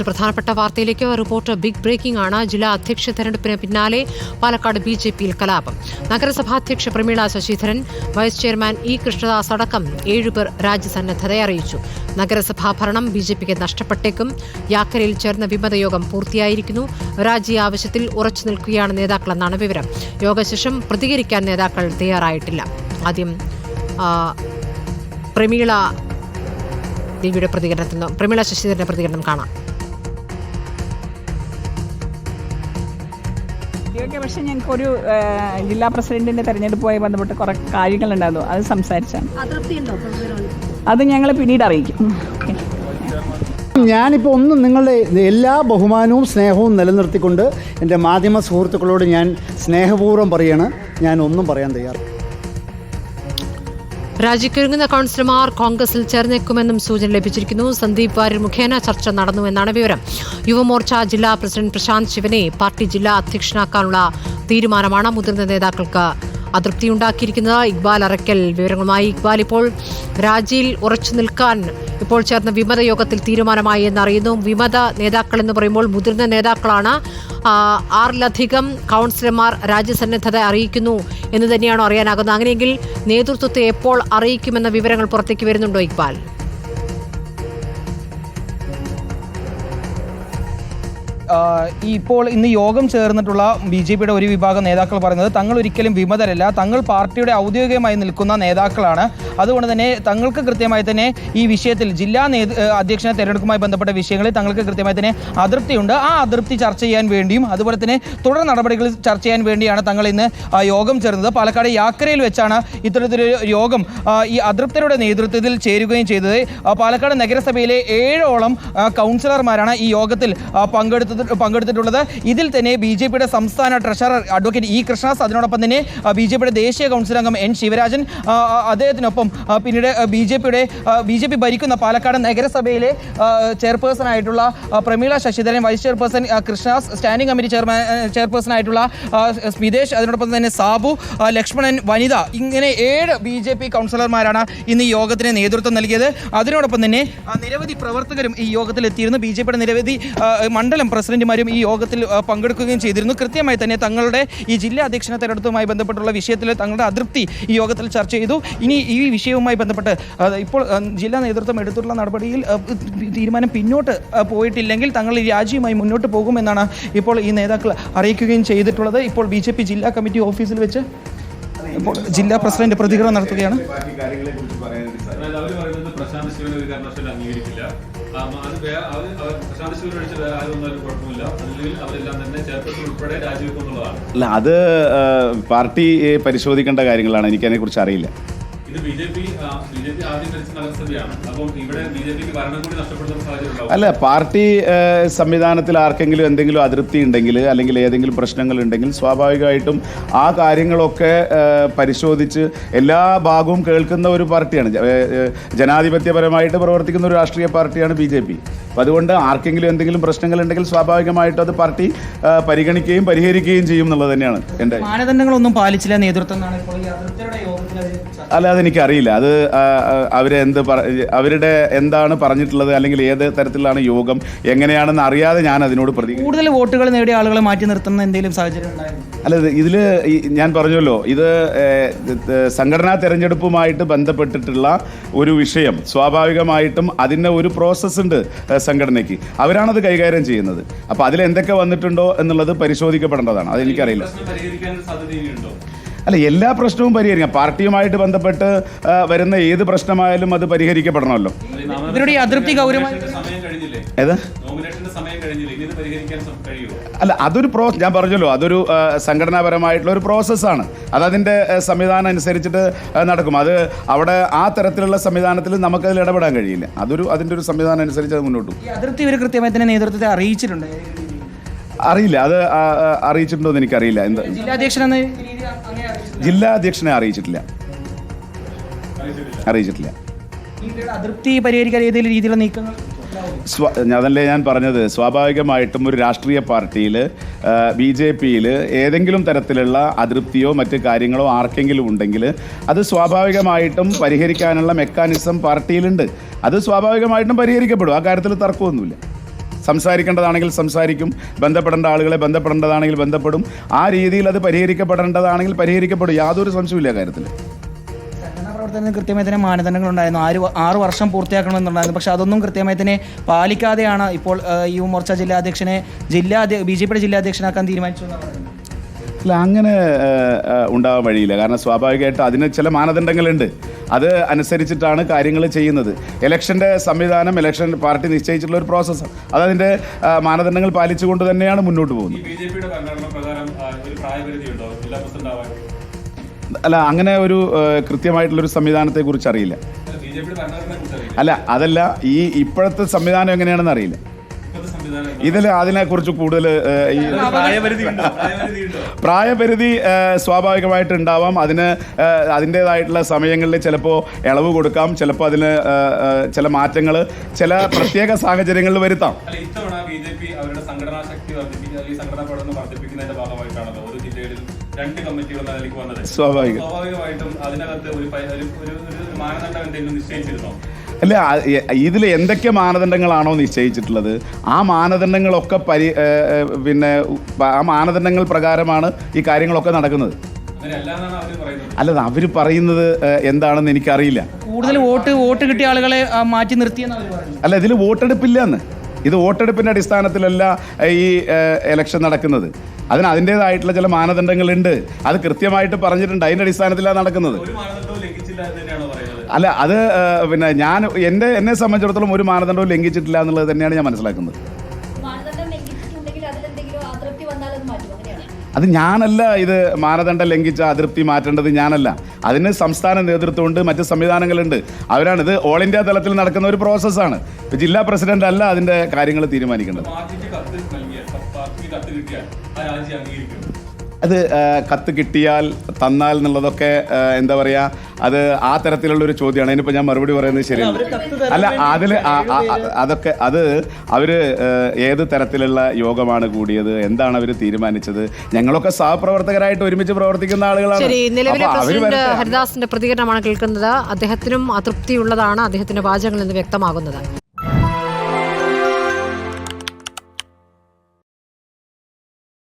മറ്റു പ്രധാനപ്പെട്ട വാർത്തയിലേക്ക് റിപ്പോർട്ട് ബിഗ് ബ്രേക്കിംഗ് ആണ്. ജില്ലാ അധ്യക്ഷ തെരഞ്ഞെടുപ്പിന് പിന്നാലെ പാലക്കാട് ബി ജെ പിയിൽ കലാപം. നഗരസഭാധ്യക്ഷ Prameela Sasidharan vice chairman E Krishnadas അടക്കം ഏഴുപേർ രാജ്യസന്നദ്ധത അറിയിച്ചു. നഗരസഭാ ഭരണം ബി ജെ പിക്ക് നഷ്ടപ്പെട്ടേക്കും. യാക്കരയിൽ ചേർന്ന വിമതയോഗം പൂർത്തിയായിരിക്കുന്നു. രാജി ആവശ്യത്തിൽ ഉറച്ചു നിൽക്കുകയാണ് നേതാക്കളെന്നാണ് വിവരം. യോഗശേഷം പ്രതികരിക്കാൻ നേതാക്കൾ തയ്യാറായിട്ടില്ല. ആദ്യം പ്രമീള ദേവിയുടെ പ്രതികരണത്തിൽ നിന്ന് പ്രമീള ശശിധരന്റെ പ്രതികരണം കാണാം. ഇതൊക്കെ പക്ഷേ ഞങ്ങൾക്കൊരു ഒരു ജില്ലാ പ്രസിഡന്റിന്റെ തെരഞ്ഞെടുപ്പുമായി ബന്ധപ്പെട്ട് കുറെ കാര്യങ്ങളുണ്ടായിരുന്നു. അത് സംസാരിച്ചാണ്. അത് ഞങ്ങൾ പിന്നീട് അറിയിക്കും. ഞാനിപ്പോൾ ഒന്നും നിങ്ങളുടെ എല്ലാ ബഹുമാനവും സ്നേഹവും നിലനിർത്തിക്കൊണ്ട് എന്റെ മാധ്യമ സുഹൃത്തുക്കളോട് ഞാൻ സ്നേഹപൂർവം പറയാണ്. ഞാൻ ഒന്നും പറയാൻ തയ്യാറ് രാജിക്കൊരുങ്ങുന്ന കൌൺസിലർമാർ കോൺഗ്രസിൽ ചേർന്നേക്കുമെന്നും സൂചന ലഭിച്ചിരിക്കുന്നു. സന്ദീപ് വാര്യർ മുഖേന ചർച്ച നടന്നുവെന്നാണ് വിവരം. യുവമോർച്ച ജില്ലാ പ്രസിഡന്റ് പ്രശാന്ത് ശിവനെ പാർട്ടി ജില്ലാ അധ്യക്ഷനാക്കാനുള്ള തീരുമാനമാണ് മുതിർന്ന നേതാക്കൾക്ക് അതൃപ്തിയുണ്ടാക്കിയിരിക്കുന്നത്. ഇക്ബാൽ അറയ്ക്കൽ വിവരങ്ങളുമായി. ഇക്ബാൽ ഇപ്പോൾ രാജിയിൽ ഉറച്ചു നിൽക്കാൻ ഇപ്പോൾ ചേർന്ന വിമത യോഗത്തിൽ തീരുമാനമായി എന്നറിയുന്നു. വിമത നേതാക്കൾ എന്ന് പറയുമ്പോൾ മുതിർന്ന നേതാക്കളാണ് ആറിലധികം കൗൺസിലർമാർ രാജ്യസന്നദ്ധത അറിയിക്കുന്നു എന്ന് തന്നെയാണോ അറിയാനാകുന്നത്? അങ്ങനെയെങ്കിൽ നേതൃത്വത്തെ എപ്പോൾ അറിയിക്കുമെന്ന വിവരങ്ങൾ പുറത്തേക്ക് വരുന്നുണ്ടോ ഇക്ബാൽ? ഈ ഇപ്പോൾ ഇന്ന് യോഗം ചേർന്നിട്ടുള്ള ബി ജെ പിയുടെ ഒരു വിഭാഗം നേതാക്കൾ പറയുന്നത് തങ്ങൾ ഒരിക്കലും വിമതരല്ല തങ്ങൾ പാർട്ടിയുടെ ഔദ്യോഗികമായി നിൽക്കുന്ന നേതാക്കളാണ്. അതുകൊണ്ട് തന്നെ തങ്ങൾക്ക് കൃത്യമായി തന്നെ ഈ വിഷയത്തിൽ ജില്ലാ അധ്യക്ഷനെ തെരഞ്ഞെടുപ്പുമായി ബന്ധപ്പെട്ട വിഷയങ്ങളിൽ തങ്ങൾക്ക് കൃത്യമായി തന്നെ അതൃപ്തിയുണ്ട്. ആ അതൃപ്തി ചർച്ച ചെയ്യാൻ വേണ്ടിയും അതുപോലെ തന്നെ തുടർ നടപടികൾ ചർച്ച ചെയ്യാൻ വേണ്ടിയാണ് തങ്ങൾ ഇന്ന് യോഗം ചേർന്നത്. പാലക്കാട് യാക്കരയിൽ വെച്ചാണ് ഇത്തരത്തിലൊരു യോഗം ഈ അതൃപ്തരുടെ നേതൃത്വത്തിൽ ചേരുകയും ചെയ്തത്. പാലക്കാട് നഗരസഭയിലെ ഏഴോളം കൗൺസിലർമാരാണ് ഈ യോഗത്തിൽ പങ്കെടുത്തത്. പങ്കെടുത്തിട്ടുള്ളത്. ഇതിൽ തന്നെ ബി ജെ പിയുടെ സംസ്ഥാന ട്രഷറർ അഡ്വക്കേറ്റ് ഇ കൃഷ്ണദാസ് അതിനോടൊപ്പം തന്നെ ബി ജെ പിയുടെ ദേശീയ കൗൺസിൽ അംഗം എൻ ശിവരാജൻ അദ്ദേഹത്തിനൊപ്പം പിന്നീട് ബി ജെ പിയുടെ ബി ജെ പി ഭരിക്കുന്ന പാലക്കാട് നഗരസഭയിലെ ചെയർപേഴ്സൺ ആയിട്ടുള്ള Prameela Sasidharan vice chairperson Krishnadas standing committee chairman chairperson ആയിട്ടുള്ള സ്മിതേഷ് അതിനോടൊപ്പം തന്നെ സാബു ലക്ഷ്മണൻ വനിത ഇങ്ങനെ ഏഴ് ബി ജെ പി കൗൺസിലർമാരാണ് ഇന്ന് ഈ യോഗത്തിന് നേതൃത്വം നൽകിയത്. അതിനോടൊപ്പം തന്നെ നിരവധി പ്രവർത്തകരും ഈ യോഗത്തിൽ എത്തിയിരുന്നു ബി ജെ പിയുടെ നിരവധി മണ്ഡലം മണ്ഡലം പ്രസിഡന്റുമാരും ഈ യോഗത്തിൽ പങ്കെടുക്കുകയും ചെയ്തിരുന്നു. കൃത്യമായി തന്നെ തങ്ങളുടെ ഈ ജില്ലാ അധ്യക്ഷനെ തെരഞ്ഞെടുപ്പുമായി ബന്ധപ്പെട്ടുള്ള വിഷയത്തിൽ തങ്ങളുടെ അതൃപ്തി ഈ യോഗത്തിൽ ചർച്ച ചെയ്തു. ഇനി ഈ വിഷയവുമായി ബന്ധപ്പെട്ട് ഇപ്പോൾ ജില്ലാ നേതൃത്വം എടുത്തിട്ടുള്ള നടപടിയിൽ തീരുമാനം പിന്നോട്ട് പോയിട്ടില്ലെങ്കിൽ തങ്ങൾ ഈ രാജിയുമായി മുന്നോട്ട് പോകുമെന്നാണ് ഇപ്പോൾ ഈ നേതാക്കൾ അറിയിക്കുകയും ചെയ്തിട്ടുള്ളത്. ഇപ്പോൾ ബി ജില്ലാ കമ്മിറ്റി ഓഫീസിൽ വെച്ച് ഇപ്പോൾ ജില്ലാ പ്രസിഡന്റ് പ്രതികരണം നടത്തുകയാണ്. അതായത് അവർ പറയുന്നത് പ്രശാന്ത് ശിവൻ ഒരു കാരണവശാലും അംഗീകരിക്കില്ല. അത് അല്ല അത് പാർട്ടി പരിശോധിക്കേണ്ട കാര്യങ്ങളാണ് എനിക്കതിനെക്കുറിച്ച് അറിയില്ല. ഇത് B J P B J P ആദ്യം ഭരിച്ച നഗരസഭയാണ്. അപ്പം ഇവിടെ ബി ജെ പിക്ക് ഭരണം കൂടി നഷ്ടപ്പെടുന്ന സാഹചര്യം അല്ല പാർട്ടി സംവിധാനത്തിൽ ആർക്കെങ്കിലും എന്തെങ്കിലും അതൃപ്തി ഉണ്ടെങ്കിൽ അല്ലെങ്കിൽ ഏതെങ്കിലും പ്രശ്നങ്ങൾ ഉണ്ടെങ്കിൽ സ്വാഭാവികമായിട്ടും ആ കാര്യങ്ങളൊക്കെ പരിശോധിച്ച് എല്ലാ ഭാഗവും കേൾക്കുന്ന ഒരു പാർട്ടിയാണ്. ജനാധിപത്യപരമായിട്ട് പ്രവർത്തിക്കുന്ന ഒരു രാഷ്ട്രീയ പാർട്ടിയാണ് ബി ജെ പി അപ്പം അതുകൊണ്ട് ആർക്കെങ്കിലും എന്തെങ്കിലും പ്രശ്നങ്ങൾ ഉണ്ടെങ്കിൽ സ്വാഭാവികമായിട്ടും അത് പാർട്ടി പരിഗണിക്കുകയും പരിഹരിക്കുകയും ചെയ്യും എന്നുള്ളത് തന്നെയാണ് എന്റെ മാനദണ്ഡങ്ങളൊന്നും പാലിച്ചില്ല നേതൃത്വം അല്ല അതെനിക്കറിയില്ല. അത് ആ, ആ, അവരെ എന്ത് പറ- അവരുടെ എന്താണ് പറഞ്ഞിട്ടുള്ളത് അല്ലെങ്കിൽ ഏത് തരത്തിലാണ് യോഗം എങ്ങനെയാണെന്ന് അറിയാതെ ഞാൻ അതിനോട് പ്രതി കൂടുതൽ വോട്ടുകൾ നേടിയ ആളുകളെ മാറ്റി നിർത്തുന്ന എന്തെങ്കിലും സാഹചര്യം അല്ല ഇതിൽ ഇതിൽ ഞാൻ പറഞ്ഞല്ലോ ഇത് സംഘടനാ തെരഞ്ഞെടുപ്പുമായിട്ട് ബന്ധപ്പെട്ടിട്ടുള്ള ഒരു വിഷയം. സ്വാഭാവികമായിട്ടും അതിന്റെ ഒരു പ്രോസസ്സ് ഉണ്ട് സംഘടനയ്ക്ക്. അവരാണത് കൈകാര്യം ചെയ്യുന്നത്. അപ്പോൾ അതിൽ എന്തൊക്കെ വന്നിട്ടുണ്ടോ എന്നുള്ളത് പരിശോധിക്കപ്പെടേണ്ടതാണ്. അതെനിക്കറിയില്ല. അല്ല എല്ലാ പ്രശ്നവും പരിഹരിക്കാം. പാർട്ടിയുമായിട്ട് ബന്ധപ്പെട്ട് വരുന്ന ഏത് പ്രശ്നമായാലും അത് പരിഹരിക്കപ്പെടണമല്ലോ. ഇവരുടെ അതൃപ്തി ഗൗരവമായി ഏത്? അല്ല അതൊരു പ്രോ ഞാൻ പറഞ്ഞല്ലോ അതൊരു സംഘടനാപരമായിട്ടുള്ള ഒരു പ്രോസസ്സാണ്. അതതിന്റെ സംവിധാനം അനുസരിച്ചിട്ട് നടക്കും. അത് അവിടെ ആ തരത്തിലുള്ള സംവിധാനത്തിൽ നമുക്കതിൽ ഇടപെടാൻ കഴിയില്ല. അതൊരു അതിന്റെ ഒരു സംവിധാനം അനുസരിച്ച് അത് മുന്നോട്ട് പോകും. അതിർത്തി ഇവർ കൃത്യമായി തന്നെ നേതൃത്വത്തെ അറിയിച്ചിട്ടുണ്ട്. അറിയില്ല. അത് അറിയിച്ചിട്ടുണ്ടോ എന്ന് എനിക്കറിയില്ല. എന്താ ജില്ലാധ്യക്ഷൻ എന്ന രീതിയിൽ അങ്ങനെ അറിയിച്ചിട്ടുണ്ട് ജില്ലാ അധ്യക്ഷനെ അറിയിച്ചിട്ടില്ല. അറിയിച്ചിട്ടില്ല. അതൃപ്തി പരിഹരിക്കാൻ ഏതെങ്കിലും രീതിയിലുള്ള നീക്കങ്ങൾ സ്വ അതല്ലേ ഞാൻ പറഞ്ഞത്. സ്വാഭാവികമായിട്ടും ഒരു രാഷ്ട്രീയ പാർട്ടിയിൽ ബി ജെ പിയിൽ ഏതെങ്കിലും തരത്തിലുള്ള അതൃപ്തിയോ മറ്റ് കാര്യങ്ങളോ ആർക്കെങ്കിലും ഉണ്ടെങ്കിൽ അത് സ്വാഭാവികമായിട്ടും പരിഹരിക്കാനുള്ള മെക്കാനിസം പാർട്ടിയിലുണ്ട്. അത് സ്വാഭാവികമായിട്ടും പരിഹരിക്കപ്പെടും. ആ കാര്യത്തിൽ തർക്കമൊന്നുമില്ല. സംസാരിക്കേണ്ടതാണെങ്കിൽ സംസാരിക്കും ബന്ധപ്പെടേണ്ട ആളുകളെ ബന്ധപ്പെടേണ്ടതാണെങ്കിൽ ബന്ധപ്പെടും. ആ രീതിയിൽ അത് പരിഹരിക്കപ്പെടേണ്ടതാണെങ്കിൽ പരിഹരിക്കപ്പെടും. യാതൊരു സംശയമില്ല കാര്യത്തിൽ. പ്രവർത്തനത്തിന് കൃത്യമായി തന്നെ മാനദണ്ഡങ്ങൾ ഉണ്ടായിരുന്നു. ആറ് ആറ് വർഷം പൂർത്തിയാക്കണമെന്നുണ്ടായിരുന്നു. പക്ഷേ അതൊന്നും കൃത്യമായി തന്നെ പാലിക്കാതെയാണ് ഇപ്പോൾ യുവമോർച്ച ജില്ലാ അധ്യക്ഷനെ ജില്ലാ ബി ജെ പിയുടെ ജില്ലാ അധ്യക്ഷനാക്കാൻ തീരുമാനിച്ചു എന്നാണ് അല്ല അങ്ങനെ ഉണ്ടാവാൻ വഴിയില്ല. കാരണം സ്വാഭാവികമായിട്ട് അതിന് ചില മാനദണ്ഡങ്ങളുണ്ട്. അത് അനുസരിച്ചിട്ടാണ് കാര്യങ്ങൾ ചെയ്യുന്നത്. ഇലക്ഷന്റെ സംവിധാനം ഇലക്ഷൻ പാർട്ടി നിശ്ചയിച്ചിട്ടുള്ള ഒരു പ്രോസസ്സ്. അതതിന്റെ മാനദണ്ഡങ്ങൾ പാലിച്ചുകൊണ്ട് തന്നെയാണ് മുന്നോട്ട് പോകുന്നത്. അല്ല അങ്ങനെ ഒരു കൃത്യമായിട്ടുള്ളൊരു സംവിധാനത്തെക്കുറിച്ച് അറിയില്ല. അല്ല അതല്ല ഈ ഇപ്പോഴത്തെ സംവിധാനം എങ്ങനെയാണെന്ന് അറിയില്ല. ഇതിൽ അതിനെക്കുറിച്ച് കൂടുതൽ ഈ പ്രായപരിധി സ്വാഭാവികമായിട്ട് ഉണ്ടാവാം. അതിന് അതിന്റെതായിട്ടുള്ള സമയങ്ങളിൽ ചിലപ്പോൾ ഇളവ് കൊടുക്കാം ചിലപ്പോൾ അതിന് ചില മാറ്റങ്ങൾ ചില പ്രത്യേക സാഹചര്യങ്ങളിൽ വരുത്താം. ഇത്തവണ ബി ജെ പി അവരുടെ സംഘടനാ ശക്തി വർദ്ധിപ്പിക്കുക അല്ലെങ്കിൽ സംഘടനാ പഠനം വർദ്ധിപ്പിക്കുന്നതിന്റെ ഭാഗമായിട്ടാണല്ലോ ഒരു ജില്ലയിൽ രണ്ട് കമ്മിറ്റികൾ നിലയ്ക്ക് വന്നത്. സ്വാഭാവികം. സ്വാഭാവികമായിട്ടും അതിനകത്ത് ഒരു ഒരു മാനദണ്ഡം എന്തെങ്കിലും നിശ്ചയിച്ചിരുന്നോ? അല്ല ഇതിൽ എന്തൊക്കെ മാനദണ്ഡങ്ങളാണോ നിശ്ചയിച്ചിട്ടുള്ളത്? ആ മാനദണ്ഡങ്ങളൊക്കെ പരി പിന്നെ ആ മാനദണ്ഡങ്ങൾ പ്രകാരമാണ് ഈ കാര്യങ്ങളൊക്കെ നടക്കുന്നത്. അല്ല അവർ പറയുന്നത് എന്താണെന്ന് എനിക്കറിയില്ല. കൂടുതൽ വോട്ട് വോട്ട് കിട്ടിയ ആളുകളെ മാറ്റി നിർത്തിയെന്നാണ് അല്ല ഇതിൽ വോട്ടെടുപ്പില്ല എന്ന് ഇത് വോട്ടെടുപ്പിന്റെ അടിസ്ഥാനത്തിലല്ല ഈ ഇലക്ഷൻ നടക്കുന്നത്. അതിന് അതിന്റേതായിട്ടുള്ള ചില മാനദണ്ഡങ്ങളുണ്ട്. അത് കൃത്യമായിട്ട് പറഞ്ഞിട്ടുണ്ട്. അതിന്റെ അടിസ്ഥാനത്തിലാണ് നടക്കുന്നത്. അല്ല അത് പിന്നെ ഞാൻ എന്റെ എന്നെ സംബന്ധിച്ചിടത്തോളം ഒരു മാനദണ്ഡവും ലംഘിച്ചിട്ടില്ല എന്നുള്ളത് തന്നെയാണ് ഞാൻ മനസ്സിലാക്കുന്നത്. അത് മാറ്റും. അങ്ങനെയാണ്? അത് ഞാനല്ല ഇത് മാനദണ്ഡം ലംഘിച്ച അതൃപ്തി മാറ്റേണ്ടത് ഞാനല്ല. അതിന് സംസ്ഥാന നേതൃത്വമുണ്ട് മറ്റ് സംവിധാനങ്ങളുണ്ട്. അവരാണ് ഇത് ഓൾ ഇന്ത്യ തലത്തിൽ നടക്കുന്ന ഒരു പ്രോസസ്സാണ് ഇപ്പൊ ജില്ലാ പ്രസിഡന്റ് അല്ല അതിന്റെ കാര്യങ്ങൾ തീരുമാനിക്കേണ്ടത്. അത് കത്ത് കിട്ടിയാൽ തന്നാൽ എന്നുള്ളതൊക്കെ എന്താ പറയുക അത് ആ തരത്തിലുള്ള ഒരു ചോദ്യമാണ്. അതിനിപ്പോൾ ഞാൻ മറുപടി പറയുന്നത് ശരിയല്ല. അല്ല അതിൽ അതൊക്കെ അത് അവർ ഏത് തരത്തിലുള്ള യോഗമാണ് കൂടിയത് എന്താണ് അവർ തീരുമാനിച്ചത് ഞങ്ങളൊക്കെ സഹപ്രവർത്തകരായിട്ട് ഒരുമിച്ച് പ്രവർത്തിക്കുന്ന ആളുകളാണ്. ശരി നിലവിലെ പ്രസിഡന്റ് ഹരിദാസിന്റെ പ്രതികരണമാണ് കേൾക്കുന്നത്. അദ്ദേഹത്തിനും അതൃപ്തിയുള്ളതാണ് അദ്ദേഹത്തിന്റെ വാചകങ്ങളിൽ നിന്ന് വ്യക്തമാകുന്നത്.